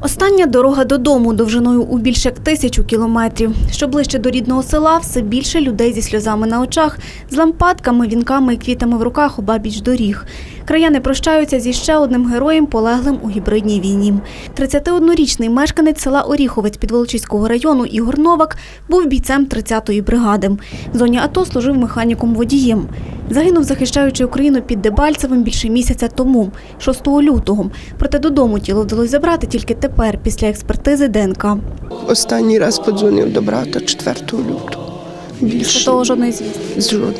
Остання дорога додому довжиною у більше як тисячу кілометрів. Що ближче до рідного села, все більше людей зі сльозами на очах, з лампадками, вінками і квітами в руках обабіч доріг. Краяни прощаються зі ще одним героєм, полеглим у гібридній війні. 31-річний мешканець села Оріховець Підволочиського району Ігор Новак був бійцем 30-ї бригади. В зоні АТО служив механіком-водієм. Загинув, захищаючи Україну під Дебальцевим більше місяця тому, 6 лютого. Проте додому тіло вдалося забрати тільки тепер, після експертизи ДНК. Останній раз подзвонив до брата 4 лютого. Більше жодної звістки. жодної.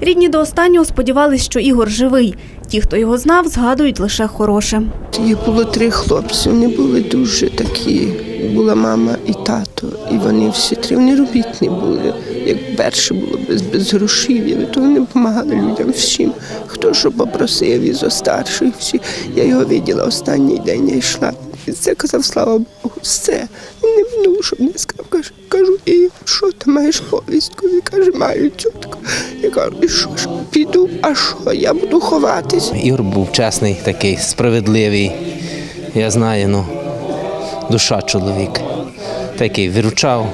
Рідні до останнього сподівались, що Ігор живий. Ті, хто його знав, згадують лише хороше. Їх було три хлопці, вони були дуже такі. Була мама і тато, і вони всі три вони робітні були. Як перше було без, без грошів, то вони допомагали людям всім. Хто що попросив із старших всі. Я його виділа останній день, я йшла. І це казав, слава Богу, все. Він не ну, щоб не сказав, кажу, кажу, і що ти маєш повістку? Він каже, маю тітку. Я кажу, і що ж, піду, а що, я буду ховатись. Ігор був чесний, такий, справедливий. Я знаю, ну, душа чоловік. Такий виручав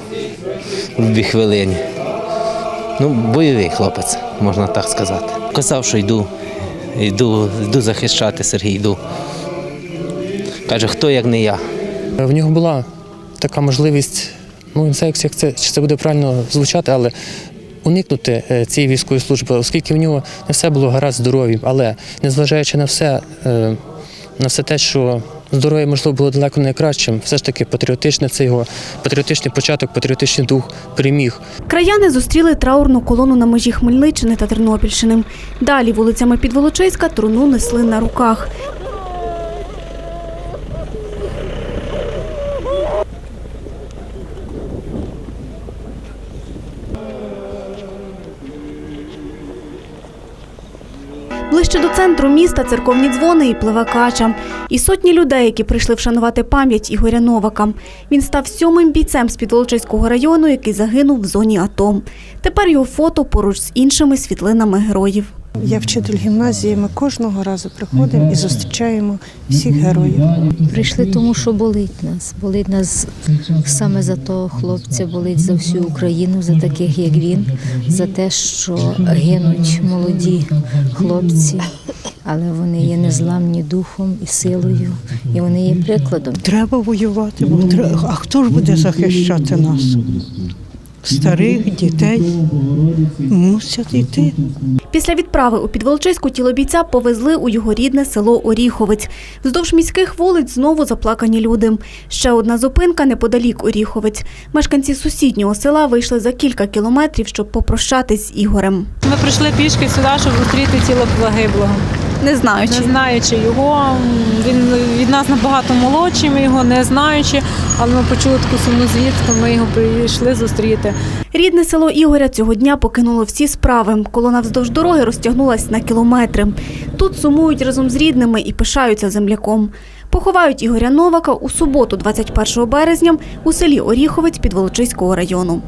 в дві хвилині. Ну, бойовий хлопець, можна так сказати. Казав, що йду, йду, йду захищати Сергій, йду. Каже, хто як не я. В нього була така можливість, ну не знаю, як це, чи це буде правильно звучати, але уникнути е, цієї військової служби, оскільки в нього не все було гаразд здоров'ям, але незважаючи на все, е, на все те, що здоров'я можливо було далеко найкращим, все ж таки патріотичне це його патріотичний початок, патріотичний дух переміг. Краяни зустріли траурну колону на межі Хмельниччини та Тернопільщини. Далі вулицями Підволочиська труну несли на руках. Ближче до центру міста церковні дзвони і пливе кача. І сотні людей, які прийшли вшанувати пам'ять Ігоря Новака. Він став сьомим бійцем з Підволочиського району, який загинув в зоні АТО. Тепер його фото поруч з іншими світлинами героїв. Я вчитель гімназії. Ми кожного разу приходимо і зустрічаємо всіх героїв. Прийшли тому, що болить нас. Болить нас саме за того хлопця, болить за всю Україну, за таких, як він, за те, що гинуть молоді хлопці, але вони є незламні духом і силою, і вони є прикладом. Треба воювати, бо треба. А хто ж буде захищати нас? Старих дітей мусять йти. Після відправи у Підволочиську тіло бійця повезли у його рідне село Оріховець. Вздовж міських вулиць знову заплакані люди. Ще одна зупинка неподалік Оріховець. Мешканці сусіднього села вийшли за кілька кілометрів, щоб попрощатись з Ігорем. Ми прийшли пішки сюди, щоб зустріти тіло загиблого. Не знаючи. Не знаючи його, він від нас набагато молодший, ми його не знаючи, але ми почули таку сумну звістку, ми його прийшли зустріти. Рідне село Ігоря цього дня покинуло всі справи. Колона вздовж дороги розтягнулась на кілометри. Тут сумують разом з рідними і пишаються земляком. Поховають Ігоря Новака у суботу, 21 березня, у селі Оріховець Підволочиського району.